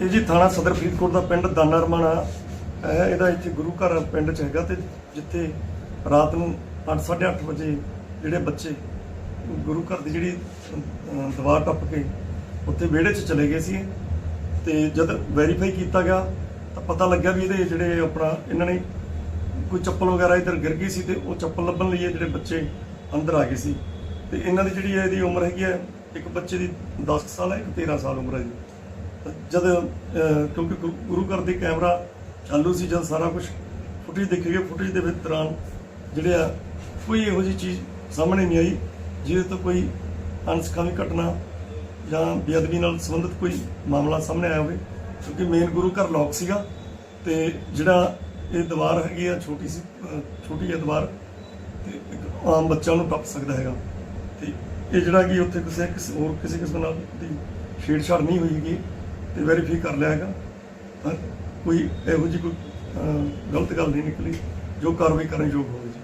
ਇਹ ਜੀ ਥਾਣਾ ਸਦਰ ਫਰੀਦਕੋਟ ਦਾ ਪਿੰਡ ਦਾਨਰਮਣਾ ਹੈ। ਇਹਦਾ ਇੱਥੇ ਗੁਰੂ ਘਰ ਪਿੰਡ ਚ ਹੈਗਾ ਤੇ ਜਿੱਥੇ ਰਾਤ ਨੂੰ 8:30 ਵਜੇ ਜਿਹੜੇ ਬੱਚੇ ਗੁਰੂ ਘਰ ਦੀ ਜਿਹੜੀ ਅਹ, ਦੀਵਾਰ ਟੱਪ ਕੇ ਉੱਥੇ ਵਿਹੜੇ 'ਚ ਚਲੇ ਗਏ ਸੀ। ਤੇ ਜਦ ਵੈਰੀਫਾਈ ਕੀਤਾ ਗਿਆ ਤਾਂ ਪਤਾ ਲੱਗਿਆ ਵੀ ਇਹਦੇ ਜਿਹੜੇ ਆਪਣਾ ਇਹਨਾਂ ਨੇ ਕੋਈ ਚੱਪਲ ਵਗੈਰਾ ਇੱਧਰ ਗਿਰ ਗਈ ਸੀ ਤੇ ਉਹ ਚੱਪਲ ਲੱਭਣ ਲਈ ਇਹ ਜਿਹੜੇ ਬੱਚੇ ਅੰਦਰ ਆ ਗਏ ਸੀ। ਤੇ ਇਹਨਾਂ ਦੀ ਜਿਹੜੀ ਹੈ ਇਹਦੀ ਉਮਰ ਹੈਗੀ ਹੈ ਇੱਕ ਬੱਚੇ ਦੀ 10 ਸਾਲ ਹੈ ਇੱਕ 13 ਸਾਲ ਉਮਰ ਹੈ ਜੀ। ਜਦ ਕਿਉਂਕਿ ਗੁਰੂ- ਗੁਰੂ ਘਰ ਦੇ ਕੈਮਰਾ ਚਾਲੂ ਸੀ, ਜਦ ਸਾਰਾ ਕੁਝ ਫੁਟੇਜ ਦੇਖੀ ਗਈ ਫੁਟੇਜ ਦੇ ਵਿੱਚ ਦੌਰਾਨ ਜਿਹੜੇ ਆ, ਕੋਈ ਇਹੋ ਜਿਹੀ ਚੀਜ਼ ਸਾਹਮਣੇ ਨਹੀਂ ਆਈ, ਜਿਹਦੇ ਤੋਂ ਕੋਈ ਅਨਸਖਾਵੀ ਘਟਨਾ ਜਾਂ ਬੇਅਦਬੀ ਨਾਲ ਸੰਬੰਧਿਤ ਕੋਈ ਮਾਮਲਾ ਸਾਹਮਣੇ ਆਇਆ ਹੋਵੇ, ਕਿਉਂਕਿ ਮੇਨ ਗੁਰੂ ਘਰ ਲੋਕ ਸੀਗਾ ਤੇ ਜਿਹੜਾ ਇਹ ਦੀਵਾਰ ਹੈਗੀ ਆ, ਛੋਟੀ ਸੀ ਛੋਟੀ ਜਿਹੀ ਦੀਵਾਰ, ਤੇ ਇੱਕ ਆਮ ਬੱਚਾ ਨੂੰ ਟੱਪ ਸਕਦਾ ਹੈਗਾ। ਤੇ ਇਹ ਜਿਹੜਾ ਕਿ ਉੱਥੇ ਕਿਸੇ ਕਿਸੇ ਹੋਰ ਕਿਸੇ ਕਿਸਮ ਨਾਲ ਦੀ ਛੇੜਛਾੜ ਨਹੀਂ ਹੋਈ ਹੈਗੀ। ਤੇ ਵੈਰੀਫਾਈ ਕਰ ਲਿਆ ਹੈਗਾ। ਤਾਂ ਕੋਈ ਇਹੋ ਜਿਹੀ ਕੋਈ ਅਹ, ਗਲਤ ਗੱਲ ਨਹੀਂ ਨਿਕਲੀ। ਜੋ ਕਾਰਵਾਈ ਕਰਨ ਯੋਗ ਹੋਵੇ ਜੀ।